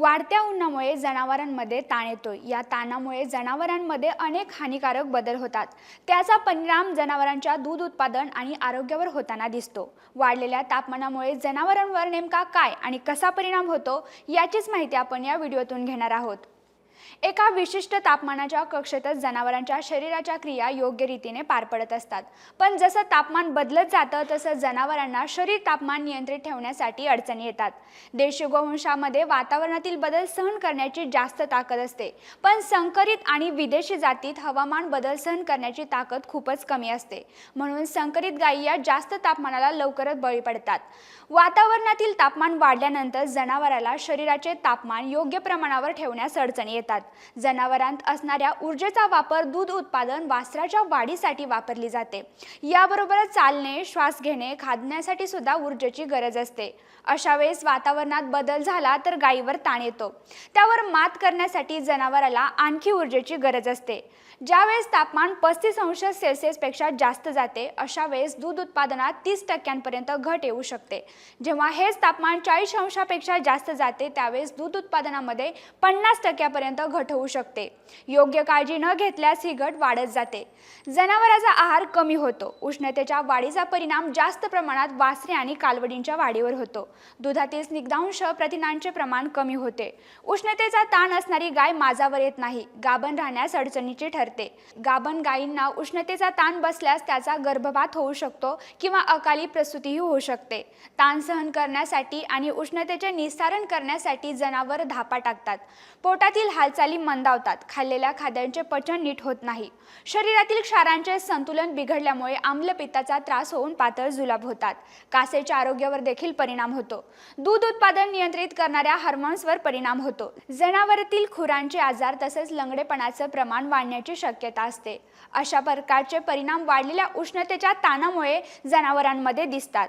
वाढत्या उन्हामुळे जनावरांमध्ये ताण येतो या ताणामुळे जनावरांमध्ये अनेक हानिकारक बदल होतात. त्याचा परिणाम जनावरांच्या दूध उत्पादन आणि आरोग्यावर होताना दिसतो. वाढलेल्या तापमानामुळे जनावरांवर नेमका काय आणि कसा परिणाम होतो याचीच माहिती आपण या व्हिडिओतून घेणार आहोत. एका विशिष्ट तापमानाच्या कक्षेतच जनावरांच्या शरीराच्या क्रिया योग्य रीतीने पार पडत असतात. पण जसं तापमान बदलत जातं तसं जनावरांना शरीर तापमान नियंत्रित ठेवण्यासाठी अडचणी येतात. देशी गोवंशामध्ये वातावरणातील बदल सहन करण्याची जास्त ताकद असते. पण संकरित आणि विदेशी जातीत हवामान बदल सहन करण्याची ताकद खूपच कमी असते. म्हणून संकरित गायी या जास्त तापमानाला लवकरच बळी पडतात. वातावरणातील तापमान वाढल्यानंतर जनावराला शरीराचे तापमान योग्य प्रमाणावर ठेवण्यास अडचणी येतात. जनावरांत असणाऱ्या ऊर्जेचा वापर दूध उत्पादन वासराच्या वाढीसाठी वापरली जाते. याबरोबरच चालणे श्वास घेणे खाण्यासाठी सुद्धा ऊर्जेची गरज असते. अशा वेळेस वातावरणात बदल झाला तर गायीवर ताण येतो. त्यावर मात करण्यासाठी जनावराला आणखी ऊर्जेची गरज असते. ज्यावेळेस तापमान पस्तीस अंश सेल्सिअसपेक्षा जास्त जाते अशा वेळेस दूध उत्पादनात तीस टक्क्यांपर्यंत घट येऊ शकते. जेव्हा हेच तापमान चाळीस अंशापेक्षा जास्त जाते त्यावेळेस दूध उत्पादनामध्ये पन्नास टक्क्यापर्यंत घट होऊ शकते. योग्य काळजी न घेतल्यास ही घट वाढत जाते. जनावरांचा आहार कमी होतो. उष्णतेच्या वाढीचा परिणाम जास्त प्रमाणात वासरे आणि कालवडींच्या वाढीवर होतो. दुधातील स्निग्धांश प्रथिनांचे प्रमाण कमी होते. उष्णतेचा ताण असणारी गाय माझावर येत नाही. गाभण राहण्यास अडचणीचे ठरते. गाभण गायींना उष्णतेचा ताण बसल्यास त्याचा गर्भपात होऊ शकतो किंवा अकाली प्रसूतीही होऊ शकते. ताण सहन करण्यासाठी आणि उष्णतेचे निस्तारण करण्यासाठी जनावर धापा टाकतात. पोटातील हालचाल मंदावतात. खाल्लेल्या खाद्यांचे पचन नीट होत नाही. शरीरातील क्षारांचे संतुलन बिघडल्यामुळे आम्लपित्ताचा त्रास होऊन पातळ जुलाब होतात. कासेच्या आरोग्यावर देखील परिणाम होतो. दूध उत्पादन नियंत्रित करणाऱ्या हार्मोन्सवर परिणाम होतो. जनावरातील खुरांचे आजार तसेच लंगडेपणाचं प्रमाण वाढण्याची शक्यता असते. अशा प्रकारचे परिणाम वाढलेल्या उष्णतेच्या ताणामुळे जनावरांमध्ये दिसतात.